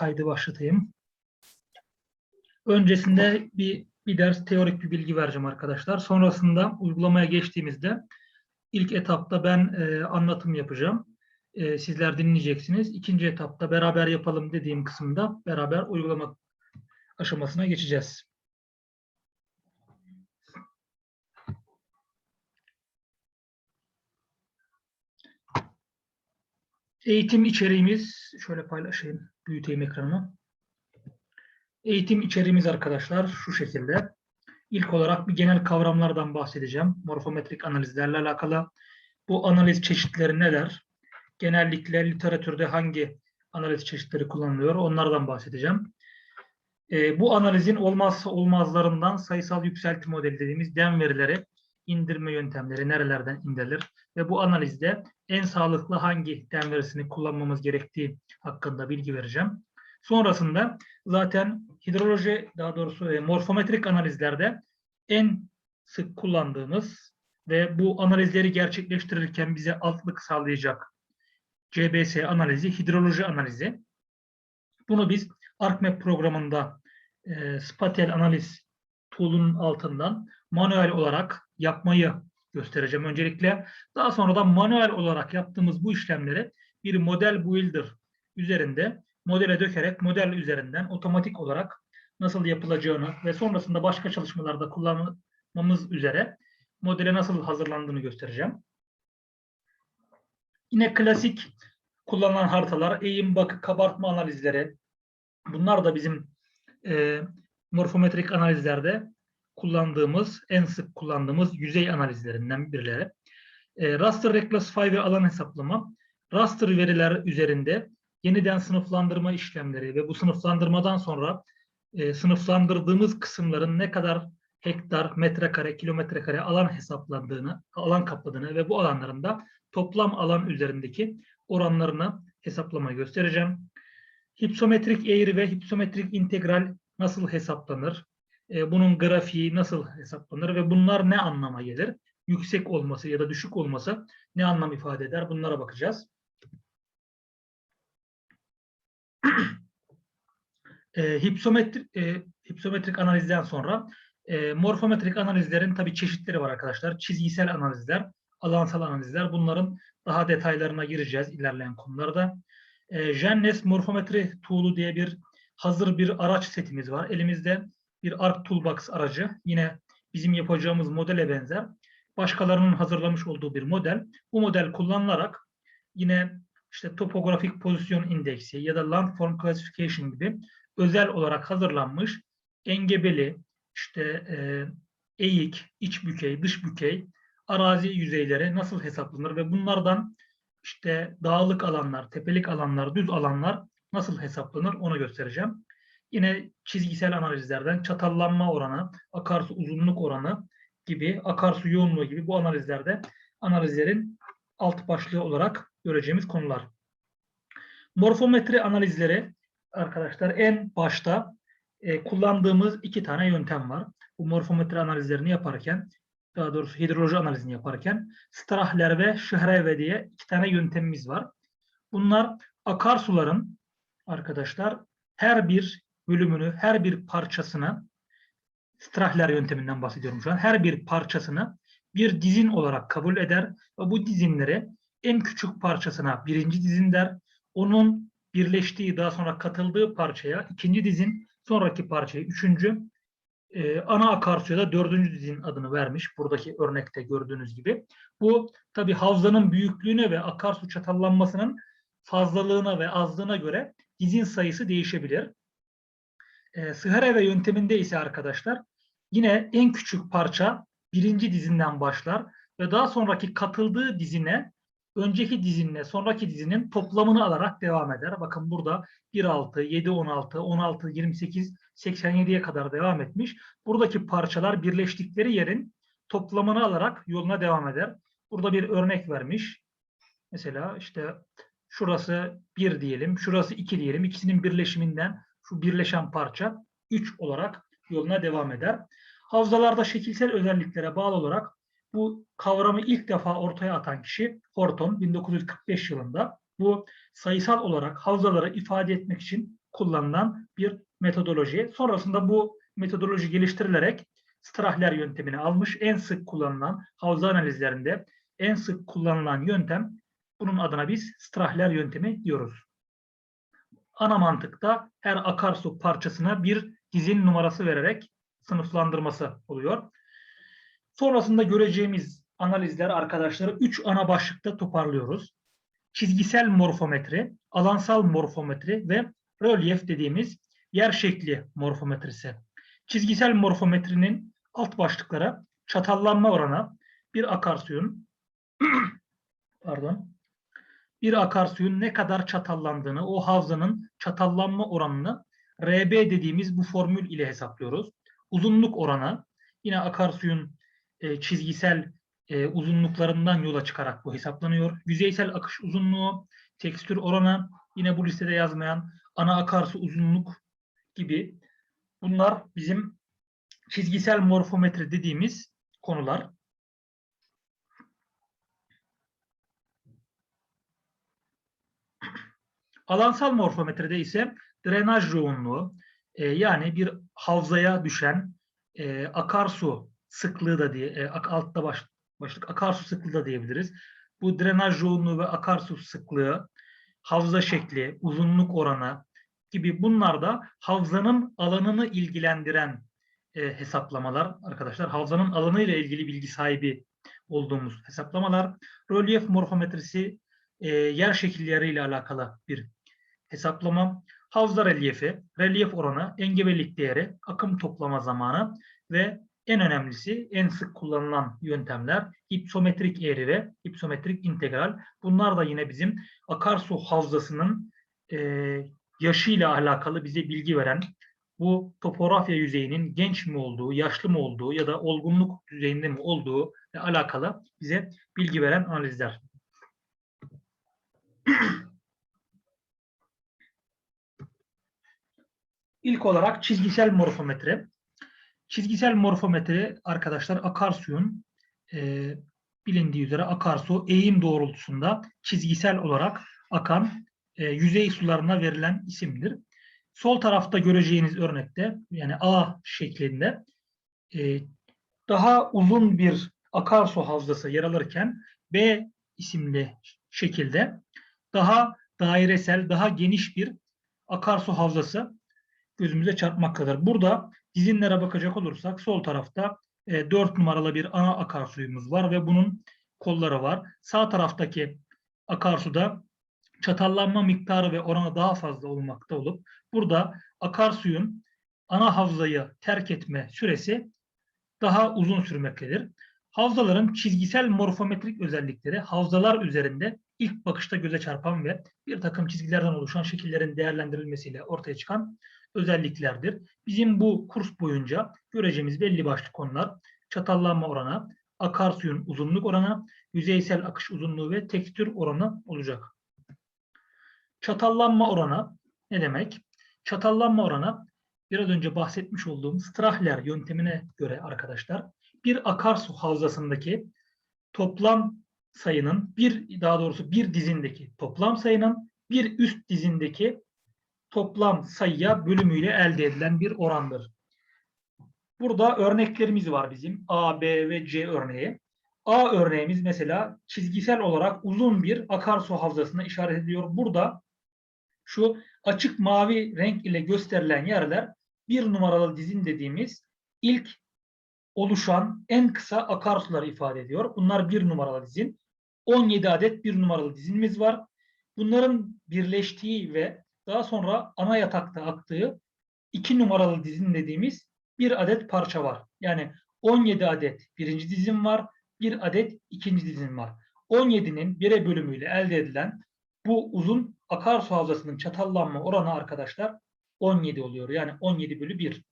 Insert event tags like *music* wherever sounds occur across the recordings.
kaydı başlatayım. Öncesinde bir, bir ders teorik bir bilgi vereceğim arkadaşlar. Sonrasında uygulamaya geçtiğimizde ilk etapta ben e, anlatım yapacağım. E, sizler dinleyeceksiniz. İkinci etapta beraber yapalım dediğim kısımda beraber uygulama aşamasına geçeceğiz. Eğitim içeriğimiz, şöyle paylaşayım, büyüteyim ekranı. Eğitim içeriğimiz arkadaşlar şu şekilde. İlk olarak bir genel kavramlardan bahsedeceğim. Morfometrik analizlerle alakalı. Bu analiz çeşitleri neler? Genellikle literatürde hangi analiz çeşitleri kullanılıyor? Onlardan bahsedeceğim. Ee, bu analizin olmazsa olmazlarından sayısal yükselti modeli dediğimiz dem verileri indirme yöntemleri nerelerden indirilir ve bu analizde en sağlıklı hangi dem verisini kullanmamız gerektiği hakkında bilgi vereceğim. Sonrasında zaten hidroloji daha doğrusu e, morfometrik analizlerde en sık kullandığımız ve bu analizleri gerçekleştirirken bize altlık sağlayacak CBS analizi, hidroloji analizi. Bunu biz ArcMap programında e, spatel analiz tool'un altından manuel olarak yapmayı göstereceğim öncelikle. Daha sonra da manuel olarak yaptığımız bu işlemleri bir model builder üzerinde modele dökerek model üzerinden otomatik olarak nasıl yapılacağını ve sonrasında başka çalışmalarda kullanmamız üzere modele nasıl hazırlandığını göstereceğim. Yine klasik kullanılan haritalar, eğim, bakı, kabartma analizleri. Bunlar da bizim e, morfometrik analizlerde kullandığımız, en sık kullandığımız yüzey analizlerinden birileri. E, raster Reclassify ve alan hesaplama. Raster veriler üzerinde yeniden sınıflandırma işlemleri ve bu sınıflandırmadan sonra e, sınıflandırdığımız kısımların ne kadar hektar, metrekare, kilometrekare alan hesaplandığını, alan kapladığını ve bu alanların da toplam alan üzerindeki oranlarını hesaplamayı göstereceğim. Hipsometrik eğri ve hipsometrik integral nasıl hesaplanır? E, bunun grafiği nasıl hesaplanır ve bunlar ne anlama gelir? Yüksek olması ya da düşük olması ne anlam ifade eder? Bunlara bakacağız. *clears throat* e, hipsometrik, e, hipsometrik analizden sonra e, morfometrik analizlerin tabii çeşitleri var arkadaşlar. Çizgisel analizler, alansal analizler. Bunların daha detaylarına gireceğiz ilerleyen konularda. E, Gennes Morfometri Tool'u diye bir hazır bir araç setimiz var. Elimizde bir ARC Toolbox aracı. Yine bizim yapacağımız modele benzer. Başkalarının hazırlamış olduğu bir model. Bu model kullanılarak yine işte topografik pozisyon indeksi ya da landform classification gibi özel olarak hazırlanmış engebeli, işte e, eğik, iç bükey, dış bükey arazi yüzeyleri nasıl hesaplanır ve bunlardan işte dağlık alanlar, tepelik alanlar, düz alanlar nasıl hesaplanır onu göstereceğim. Yine çizgisel analizlerden çatallanma oranı, akarsu uzunluk oranı gibi, akarsu yoğunluğu gibi bu analizlerde analizlerin alt başlığı olarak göreceğimiz konular. Morfometri analizleri arkadaşlar en başta e, kullandığımız iki tane yöntem var. Bu morfometri analizlerini yaparken, daha doğrusu hidroloji analizini yaparken Strahler ve Şehreve diye iki tane yöntemimiz var. Bunlar akarsuların arkadaşlar her bir bölümünü, her bir parçasını Strahler yönteminden bahsediyorum şu an. Her bir parçasını bir dizin olarak kabul eder ve bu dizinleri en küçük parçasına birinci dizin der. Onun birleştiği daha sonra katıldığı parçaya ikinci dizin, sonraki parçaya üçüncü, e, ana akarsuya da dördüncü dizin adını vermiş. Buradaki örnekte gördüğünüz gibi. Bu tabi havzanın büyüklüğüne ve akarsu çatallanmasının fazlalığına ve azlığına göre dizin sayısı değişebilir. E, Sıhareve yönteminde ise arkadaşlar yine en küçük parça birinci dizinden başlar ve daha sonraki katıldığı dizine önceki dizinle sonraki dizinin toplamını alarak devam eder. Bakın burada 1.6, 7.16, 16, 28, 87'ye kadar devam etmiş. Buradaki parçalar birleştikleri yerin toplamını alarak yoluna devam eder. Burada bir örnek vermiş. Mesela işte şurası 1 diyelim, şurası 2 diyelim. İkisinin birleşiminden şu birleşen parça 3 olarak yoluna devam eder. Havzalarda şekilsel özelliklere bağlı olarak bu kavramı ilk defa ortaya atan kişi Horton 1945 yılında bu sayısal olarak havzaları ifade etmek için kullanılan bir metodoloji. Sonrasında bu metodoloji geliştirilerek Strahler yöntemini almış. En sık kullanılan havza analizlerinde en sık kullanılan yöntem bunun adına biz Strahler yöntemi diyoruz. Ana mantıkta her akarsu parçasına bir dizin numarası vererek sınıflandırması oluyor. Sonrasında göreceğimiz analizler arkadaşları üç ana başlıkta toparlıyoruz. Çizgisel morfometri, alansal morfometri ve rölyef dediğimiz yer şekli morfometrisi. Çizgisel morfometrinin alt başlıklara çatallanma oranı, bir akarsuyun *clears throat* pardon bir akarsuyun ne kadar çatallandığını, o havzanın çatallanma oranını RB dediğimiz bu formül ile hesaplıyoruz. Uzunluk oranı yine akarsuyun e, çizgisel e, uzunluklarından yola çıkarak bu hesaplanıyor. Yüzeysel akış uzunluğu, tekstür oranı yine bu listede yazmayan ana akarsu uzunluk gibi bunlar bizim çizgisel morfometri dediğimiz konular. Alansal morfometrede ise drenaj yoğunluğu e, yani bir havzaya düşen e, akarsu sıklığı da diye e, altta baş, başlık akarsu sıklığı da diyebiliriz. Bu drenaj yoğunluğu ve akarsu sıklığı, havza şekli, uzunluk oranı gibi bunlar da havzanın alanını ilgilendiren e, hesaplamalar arkadaşlar. Havzanın alanı ile ilgili bilgi sahibi olduğumuz hesaplamalar. Rölyef morfometrisi e, yer şekilleriyle alakalı bir hesaplama. Havza relyefi, relyef oranı, engebelilik değeri, akım toplama zamanı ve en önemlisi en sık kullanılan yöntemler hipsometrik eğri ve hipsometrik integral. Bunlar da yine bizim akarsu havzasının e, yaşıyla alakalı bize bilgi veren bu topografya yüzeyinin genç mi olduğu, yaşlı mı olduğu ya da olgunluk düzeyinde mi olduğu ile alakalı bize bilgi veren analizler. *clears throat* İlk olarak çizgisel morfometre. Çizgisel morfometre arkadaşlar akarsuyun e, bilindiği üzere akarsu eğim doğrultusunda çizgisel olarak akan e, yüzey sularına verilen isimdir. Sol tarafta göreceğiniz örnekte yani A şeklinde e, daha uzun bir akarsu havzası yer alırken B isimli şekilde daha dairesel, daha geniş bir akarsu havzası gözümüze çarpmaktadır. Burada dizinlere bakacak olursak sol tarafta e, 4 numaralı bir ana akarsuyumuz var ve bunun kolları var. Sağ taraftaki akarsuda çatallanma miktarı ve oranı daha fazla olmakta olup burada akarsuyun ana havzayı terk etme süresi daha uzun sürmektedir. Havzaların çizgisel morfometrik özellikleri havzalar üzerinde ilk bakışta göze çarpan ve bir takım çizgilerden oluşan şekillerin değerlendirilmesiyle ortaya çıkan özelliklerdir. Bizim bu kurs boyunca göreceğimiz belli başlı konular çatallanma oranı, akarsuyun uzunluk oranı, yüzeysel akış uzunluğu ve tekstür oranı olacak. Çatallanma oranı ne demek? Çatallanma oranı biraz önce bahsetmiş olduğum Strahler yöntemine göre arkadaşlar bir akarsu havzasındaki toplam sayının bir daha doğrusu bir dizindeki toplam sayının bir üst dizindeki toplam sayıya bölümüyle elde edilen bir orandır. Burada örneklerimiz var bizim. A, B ve C örneği. A örneğimiz mesela çizgisel olarak uzun bir akarsu havzasına işaret ediliyor. Burada şu açık mavi renk ile gösterilen yerler bir numaralı dizin dediğimiz ilk oluşan en kısa akarsuları ifade ediyor. Bunlar bir numaralı dizin. 17 adet bir numaralı dizinimiz var. Bunların birleştiği ve daha sonra ana yatakta aktığı iki numaralı dizin dediğimiz bir adet parça var. Yani 17 adet birinci dizim var, bir adet ikinci dizim var. 17'nin bire bölümüyle elde edilen bu uzun akarsu havzasının çatallanma oranı arkadaşlar 17 oluyor. Yani 17 bölü 1.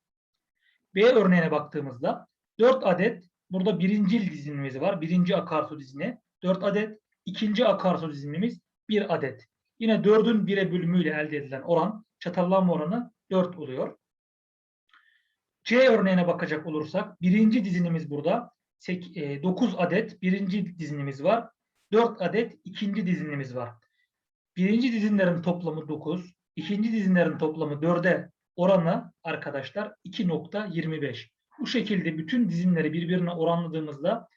B örneğine baktığımızda 4 adet burada birinci dizinimiz var. Birinci akarsu dizini 4 adet. ikinci akarsu dizinimiz 1 adet. Yine 4'ün 1'e bölümüyle elde edilen oran çatallanma oranı 4 oluyor. C örneğine bakacak olursak birinci dizinimiz burada 9 adet birinci dizinimiz var. 4 adet ikinci dizinimiz var. Birinci dizinlerin toplamı 9, ikinci dizinlerin toplamı 4'e oranı arkadaşlar 2.25. Bu şekilde bütün dizinleri birbirine oranladığımızda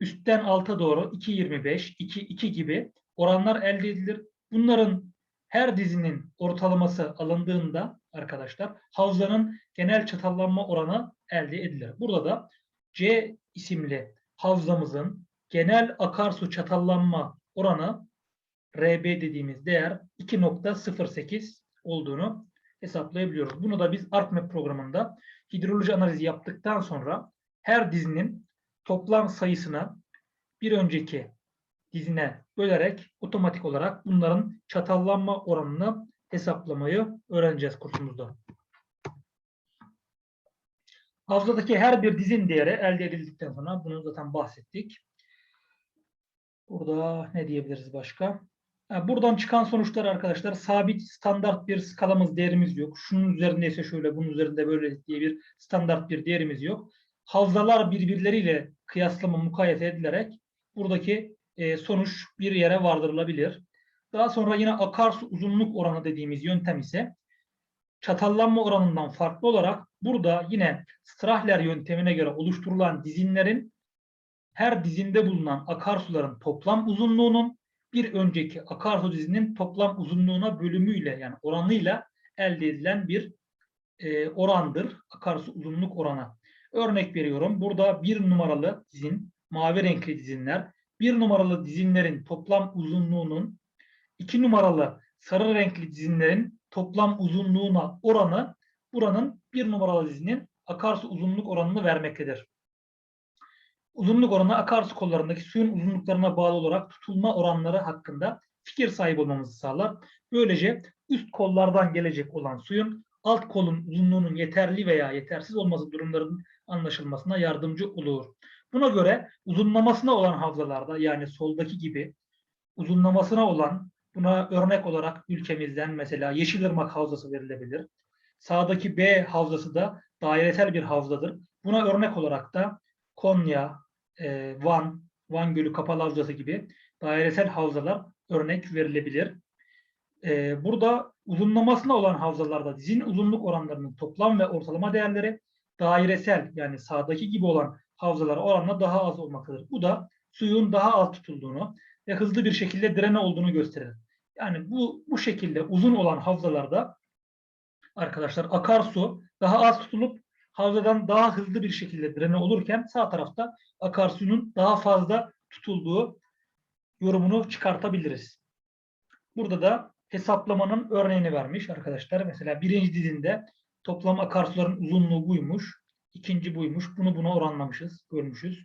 üstten alta doğru 2.25, 2, 2 gibi oranlar elde edilir. Bunların her dizinin ortalaması alındığında arkadaşlar havzanın genel çatallanma oranı elde edilir. Burada da C isimli havzamızın genel akarsu çatallanma oranı RB dediğimiz değer 2.08 olduğunu hesaplayabiliyoruz. Bunu da biz ArcMap programında hidroloji analizi yaptıktan sonra her dizinin toplam sayısına bir önceki dizine bölerek otomatik olarak bunların çatallanma oranını hesaplamayı öğreneceğiz kursumuzda. Havzadaki her bir dizin değeri elde edildikten sonra bunu zaten bahsettik. Burada ne diyebiliriz başka? Buradan çıkan sonuçlar arkadaşlar sabit standart bir skalamız değerimiz yok. Şunun üzerindeyse şöyle bunun üzerinde böyle diye bir standart bir değerimiz yok. Havzalar birbirleriyle kıyaslama mukayese edilerek buradaki e, sonuç bir yere vardırılabilir. Daha sonra yine akarsu uzunluk oranı dediğimiz yöntem ise çatallanma oranından farklı olarak burada yine Strahler yöntemine göre oluşturulan dizinlerin her dizinde bulunan akarsuların toplam uzunluğunun bir önceki akarsu dizinin toplam uzunluğuna bölümüyle yani oranıyla elde edilen bir e, orandır. Akarsu uzunluk oranı. Örnek veriyorum. Burada bir numaralı dizin, mavi renkli dizinler, bir numaralı dizinlerin toplam uzunluğunun iki numaralı sarı renkli dizinlerin toplam uzunluğuna oranı buranın bir numaralı dizinin akarsu uzunluk oranını vermektedir. Uzunluk oranı akarsu kollarındaki suyun uzunluklarına bağlı olarak tutulma oranları hakkında fikir sahibi olmamızı sağlar. Böylece üst kollardan gelecek olan suyun alt kolun uzunluğunun yeterli veya yetersiz olması durumlarının anlaşılmasına yardımcı olur. Buna göre uzunlamasına olan havzalarda yani soldaki gibi uzunlamasına olan buna örnek olarak ülkemizden mesela Yeşilırmak Havzası verilebilir. Sağdaki B havzası da dairesel bir havzadır. Buna örnek olarak da Konya, e, Van, Van Gölü Kapalı Havzası gibi dairesel havzalar örnek verilebilir. E, burada uzunlamasına olan havzalarda dizin uzunluk oranlarının toplam ve ortalama değerleri dairesel yani sağdaki gibi olan havzalara oranla daha az olmaktadır. Bu da suyun daha az tutulduğunu ve hızlı bir şekilde direne olduğunu gösterir. Yani bu, bu şekilde uzun olan havzalarda arkadaşlar akarsu daha az tutulup havzadan daha hızlı bir şekilde direne olurken sağ tarafta akarsuyun daha fazla tutulduğu yorumunu çıkartabiliriz. Burada da hesaplamanın örneğini vermiş arkadaşlar. Mesela birinci dizinde toplam akarsuların uzunluğu buymuş. İkinci buymuş. Bunu buna oranlamışız, görmüşüz.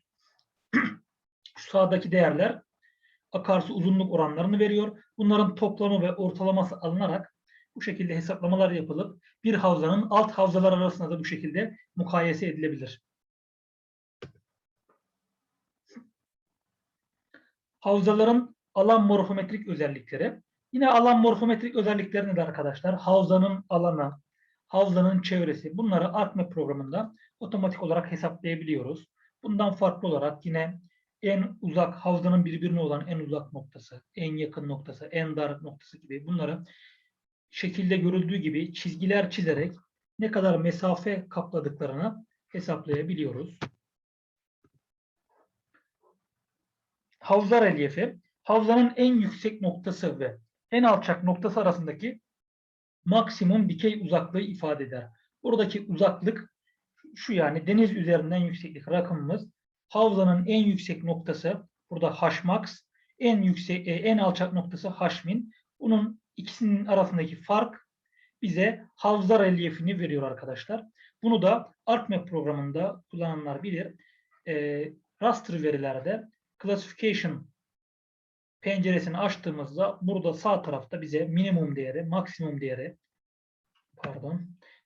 *clears throat* Şu sağdaki değerler akarsu uzunluk oranlarını veriyor. Bunların toplamı ve ortalaması alınarak bu şekilde hesaplamalar yapılıp bir havzanın alt havzalar arasında da bu şekilde mukayese edilebilir. Havzaların alan morfometrik özellikleri. Yine alan morfometrik özellikleri de arkadaşlar? Havzanın alanı, havzanın çevresi. Bunları ArcMap programında otomatik olarak hesaplayabiliyoruz. Bundan farklı olarak yine en uzak havzanın birbirine olan en uzak noktası, en yakın noktası, en dar noktası gibi bunları şekilde görüldüğü gibi çizgiler çizerek ne kadar mesafe kapladıklarını hesaplayabiliyoruz. Havza relyefi, havzanın en yüksek noktası ve en alçak noktası arasındaki maksimum dikey uzaklığı ifade eder. Buradaki uzaklık şu yani deniz üzerinden yükseklik rakımımız havzanın en yüksek noktası burada Hmax, en yüksek e, en alçak noktası Hmin. Bunun ikisinin arasındaki fark bize havza relyefini veriyor arkadaşlar. Bunu da ArcMap programında kullananlar bilir. E, raster verilerde classification penceresini açtığımızda burada sağ tarafta bize minimum değeri, maksimum değeri pardon,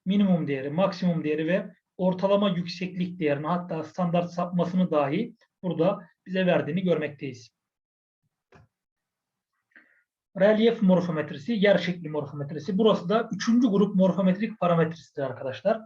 minimum değeri, maksimum değeri ve ortalama yükseklik değerini hatta standart sapmasını dahi burada bize verdiğini görmekteyiz. Relyef morfometrisi, yer şekli morfometrisi. Burası da üçüncü grup morfometrik parametresidir arkadaşlar.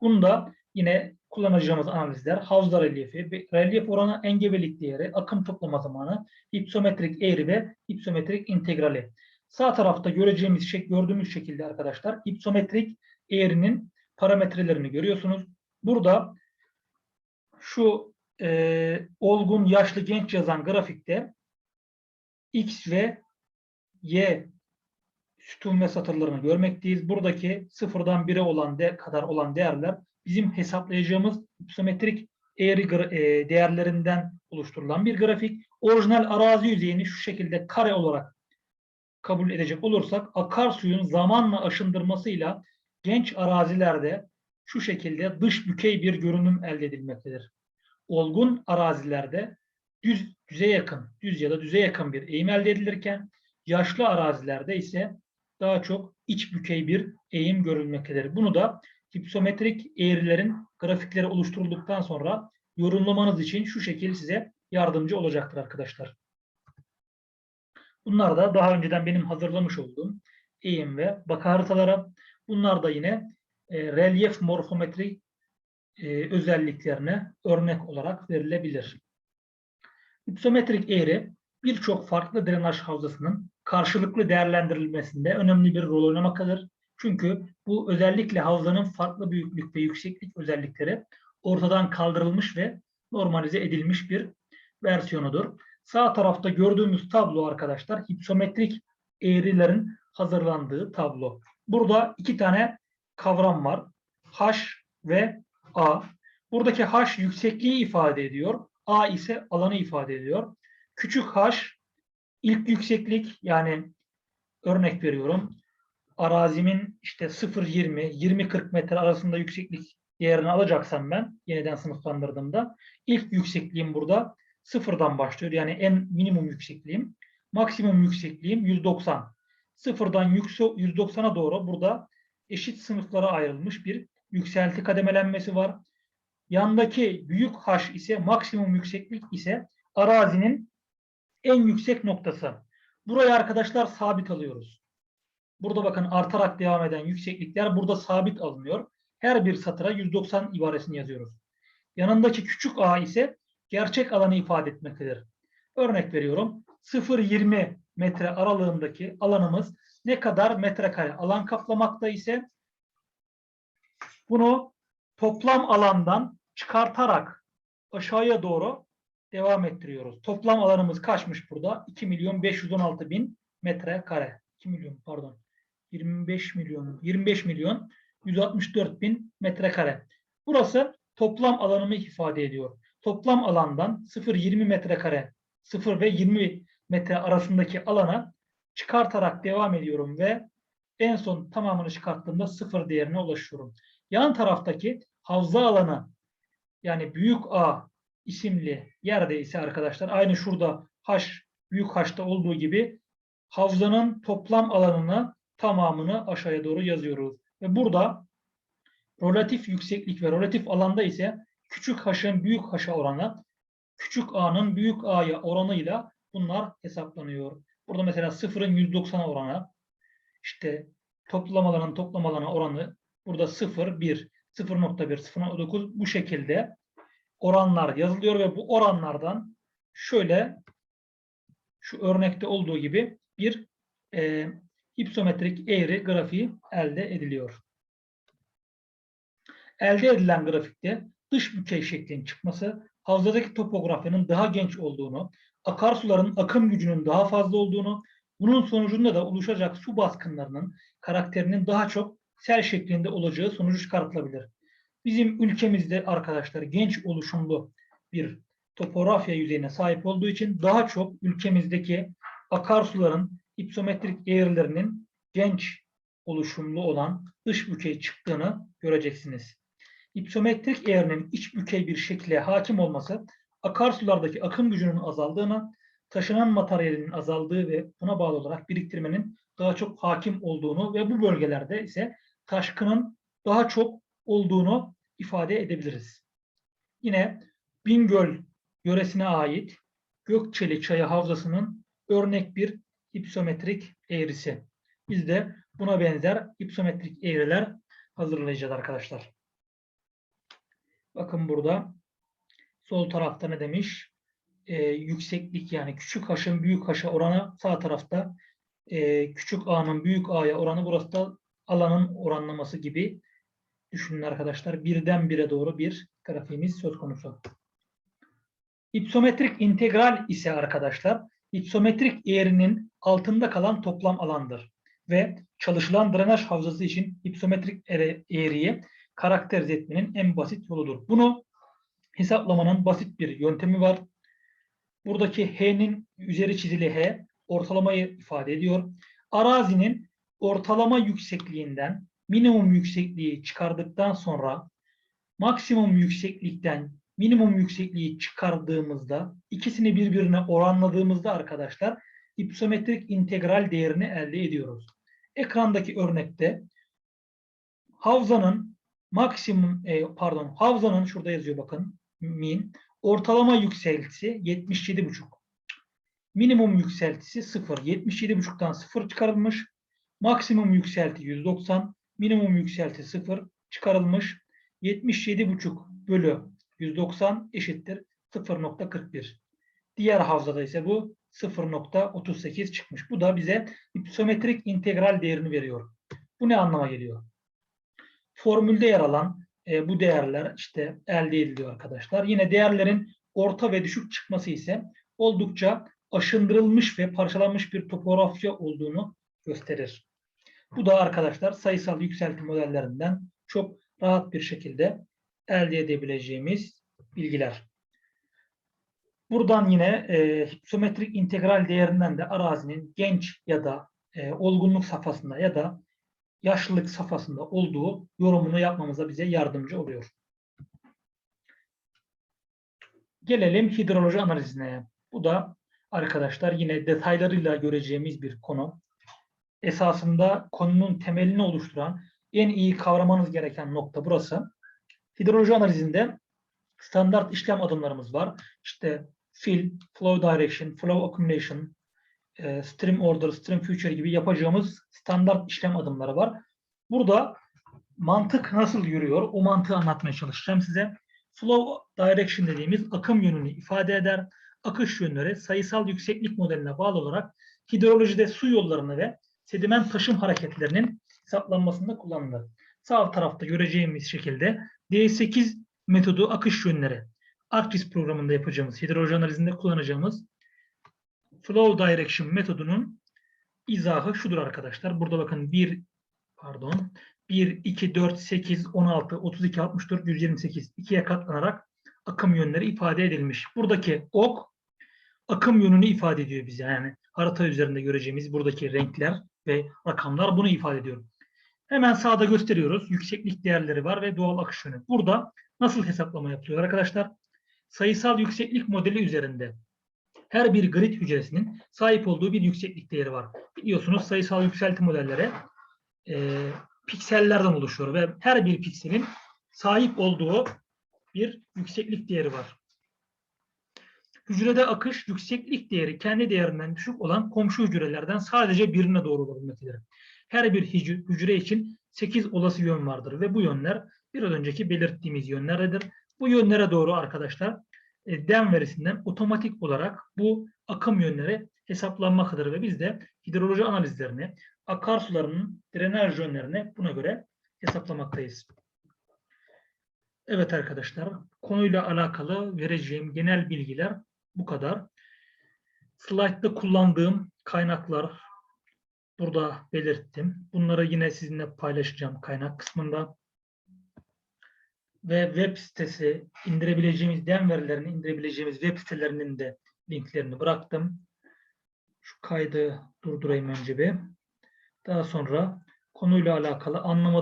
Bunda yine kullanacağımız analizler havza relyefi, relyef oranı engebelik değeri, akım toplama zamanı, hipsometrik eğri ve hipsometrik integrali. Sağ tarafta göreceğimiz şey, gördüğümüz şekilde arkadaşlar ipsometrik eğrinin parametrelerini görüyorsunuz. Burada şu e, olgun, yaşlı, genç yazan grafikte X ve Y sütun ve satırlarını görmekteyiz. Buradaki sıfırdan 1'e olan de, kadar olan değerler bizim hesaplayacağımız ipsometrik eğri e, değerlerinden oluşturulan bir grafik. Orijinal arazi yüzeyini şu şekilde kare olarak kabul edecek olursak akarsuyun zamanla aşındırmasıyla genç arazilerde şu şekilde dış bükey bir görünüm elde edilmektedir. Olgun arazilerde düz, düze yakın, düz ya da düze yakın bir eğim elde edilirken yaşlı arazilerde ise daha çok iç bükey bir eğim görülmektedir. Bunu da hipsometrik eğrilerin grafikleri oluşturulduktan sonra yorumlamanız için şu şekil size yardımcı olacaktır arkadaşlar. Bunlar da daha önceden benim hazırlamış olduğum eğim ve baka haritaları. Bunlar da yine e, relyef morfometri e, özelliklerine örnek olarak verilebilir. Hipsometrik eğri birçok farklı drenaj havzasının karşılıklı değerlendirilmesinde önemli bir rol oynamaktadır. Çünkü bu özellikle havzanın farklı büyüklük ve yükseklik özellikleri ortadan kaldırılmış ve normalize edilmiş bir versiyonudur. Sağ tarafta gördüğümüz tablo arkadaşlar hipsometrik eğrilerin hazırlandığı tablo. Burada iki tane kavram var. H ve A. Buradaki H yüksekliği ifade ediyor. A ise alanı ifade ediyor. Küçük H ilk yükseklik yani örnek veriyorum. Arazimin işte 0-20, 20-40 metre arasında yükseklik değerini alacaksam ben yeniden sınıflandırdığımda ilk yüksekliğim burada sıfırdan başlıyor. Yani en minimum yüksekliğim. Maksimum yüksekliğim 190. Sıfırdan 190'a doğru burada eşit sınıflara ayrılmış bir yükselti kademelenmesi var. Yandaki büyük H ise maksimum yükseklik ise arazinin en yüksek noktası. Buraya arkadaşlar sabit alıyoruz. Burada bakın artarak devam eden yükseklikler burada sabit alınıyor. Her bir satıra 190 ibaresini yazıyoruz. Yanındaki küçük a ise gerçek alanı ifade etmektedir. Örnek veriyorum. 0-20 metre aralığındaki alanımız ne kadar metrekare alan kaplamakta ise bunu toplam alandan çıkartarak aşağıya doğru devam ettiriyoruz. Toplam alanımız kaçmış burada? 2 milyon 516 bin metrekare. 2 milyon pardon. 25 milyon 25 milyon 164 bin metrekare. Burası toplam alanımı ifade ediyor. Toplam alandan 0-20 metrekare 0 ve 20 metre arasındaki alana çıkartarak devam ediyorum ve en son tamamını çıkarttığımda 0 değerine ulaşıyorum. Yan taraftaki havza alanı yani büyük A isimli yerde ise arkadaşlar aynı şurada H büyük H'ta olduğu gibi havzanın toplam alanını tamamını aşağıya doğru yazıyoruz. Ve burada relatif yükseklik ve relatif alanda ise küçük H'ın büyük H'a oranı küçük A'nın büyük A'ya oranıyla bunlar hesaplanıyor. Burada mesela sıfırın 190'a oranı işte toplam alanın toplam alana oranı burada 0, 1, 0.1, 0.9 bu şekilde oranlar yazılıyor ve bu oranlardan şöyle şu örnekte olduğu gibi bir e, hipsometrik eğri grafiği elde ediliyor. Elde edilen grafikte dış bükey şeklin çıkması, havzadaki topografyanın daha genç olduğunu, akarsuların akım gücünün daha fazla olduğunu, bunun sonucunda da oluşacak su baskınlarının karakterinin daha çok sel şeklinde olacağı sonucu çıkartılabilir. Bizim ülkemizde arkadaşlar genç oluşumlu bir topografya yüzeyine sahip olduğu için daha çok ülkemizdeki akarsuların ipsometrik eğrilerinin genç oluşumlu olan dış bükey çıktığını göreceksiniz. İpsometrik eğrinin iç bükey bir şekle hakim olması akarsulardaki akım gücünün azaldığını, taşınan materyalinin azaldığı ve buna bağlı olarak biriktirmenin daha çok hakim olduğunu ve bu bölgelerde ise taşkının daha çok olduğunu ifade edebiliriz. Yine Bingöl yöresine ait Gökçeli Çayı Havzası'nın örnek bir ipsometrik eğrisi. Biz de buna benzer ipsometrik eğriler hazırlayacağız arkadaşlar. Bakın burada sol tarafta ne demiş? Ee, yükseklik yani küçük haşın büyük haşa oranı sağ tarafta e, küçük a'nın büyük a'ya oranı burası da alanın oranlaması gibi düşünün arkadaşlar. Birden bire doğru bir grafiğimiz söz konusu. İpsometrik integral ise arkadaşlar ipsometrik eğrinin altında kalan toplam alandır. Ve çalışılan drenaj havzası için ipsometrik eğri- eğriyi karakterize etmenin en basit yoludur. Bunu hesaplamanın basit bir yöntemi var. Buradaki H'nin üzeri çizili H ortalamayı ifade ediyor. Arazinin ortalama yüksekliğinden minimum yüksekliği çıkardıktan sonra maksimum yükseklikten minimum yüksekliği çıkardığımızda ikisini birbirine oranladığımızda arkadaşlar ipsometrik integral değerini elde ediyoruz. Ekrandaki örnekte havzanın maksimum e, pardon havzanın şurada yazıyor bakın min ortalama yükseltisi 77,5. Minimum yükseltisi 0. 77,5'tan 0 çıkarılmış. Maksimum yükselti 190. Minimum yükselti 0 çıkarılmış. 77,5 bölü 190 eşittir 0.41. Diğer havzada ise bu 0.38 çıkmış. Bu da bize ipsometrik integral değerini veriyor. Bu ne anlama geliyor? Formülde yer alan e, bu değerler işte elde ediliyor arkadaşlar. Yine değerlerin orta ve düşük çıkması ise oldukça aşındırılmış ve parçalanmış bir topografya olduğunu gösterir. Bu da arkadaşlar sayısal yükselti modellerinden çok rahat bir şekilde elde edebileceğimiz bilgiler. Buradan yine e, hipsometrik integral değerinden de arazinin genç ya da e, olgunluk safhasında ya da yaşlılık safhasında olduğu yorumunu yapmamıza bize yardımcı oluyor. Gelelim hidroloji analizine. Bu da arkadaşlar yine detaylarıyla göreceğimiz bir konu. Esasında konunun temelini oluşturan en iyi kavramanız gereken nokta burası. Hidroloji analizinde standart işlem adımlarımız var. İşte fill, flow direction, flow accumulation, e, stream order, stream future gibi yapacağımız standart işlem adımları var. Burada mantık nasıl yürüyor? O mantığı anlatmaya çalışacağım size. Flow direction dediğimiz akım yönünü ifade eder. Akış yönleri sayısal yükseklik modeline bağlı olarak hidrolojide su yollarını ve sediment taşım hareketlerinin hesaplanmasında kullanılır. Sağ tarafta göreceğimiz şekilde D8 metodu akış yönleri. ArcGIS programında yapacağımız, hidroloji analizinde kullanacağımız flow direction metodunun izahı şudur arkadaşlar. Burada bakın 1 pardon 1 2 4 8 16 32 64 128 ikiye katlanarak akım yönleri ifade edilmiş. Buradaki ok akım yönünü ifade ediyor bize. Yani harita üzerinde göreceğimiz buradaki renkler ve rakamlar bunu ifade ediyor. Hemen sağda gösteriyoruz. Yükseklik değerleri var ve doğal akış yönü. Burada nasıl hesaplama yapılıyor arkadaşlar? Sayısal yükseklik modeli üzerinde her bir grid hücresinin sahip olduğu bir yükseklik değeri var. Biliyorsunuz sayısal yükselti modelleri e, piksellerden oluşuyor ve her bir pikselin sahip olduğu bir yükseklik değeri var. Hücrede akış yükseklik değeri kendi değerinden düşük olan komşu hücrelerden sadece birine doğru olabilmektedir. Her bir hücre, için 8 olası yön vardır ve bu yönler biraz önceki belirttiğimiz yönlerdedir. Bu yönlere doğru arkadaşlar e, dem verisinden otomatik olarak bu akım yönleri hesaplanmaktadır ve biz de hidroloji analizlerini, akarsularının drenaj yönlerini buna göre hesaplamaktayız. Evet arkadaşlar, konuyla alakalı vereceğim genel bilgiler bu kadar. Slide'da kullandığım kaynaklar burada belirttim. Bunları yine sizinle paylaşacağım kaynak kısmında ve web sitesi indirebileceğimiz dem verilerini indirebileceğimiz web sitelerinin de linklerini bıraktım. Şu kaydı durdurayım önce bir. Daha sonra konuyla alakalı anlamadığım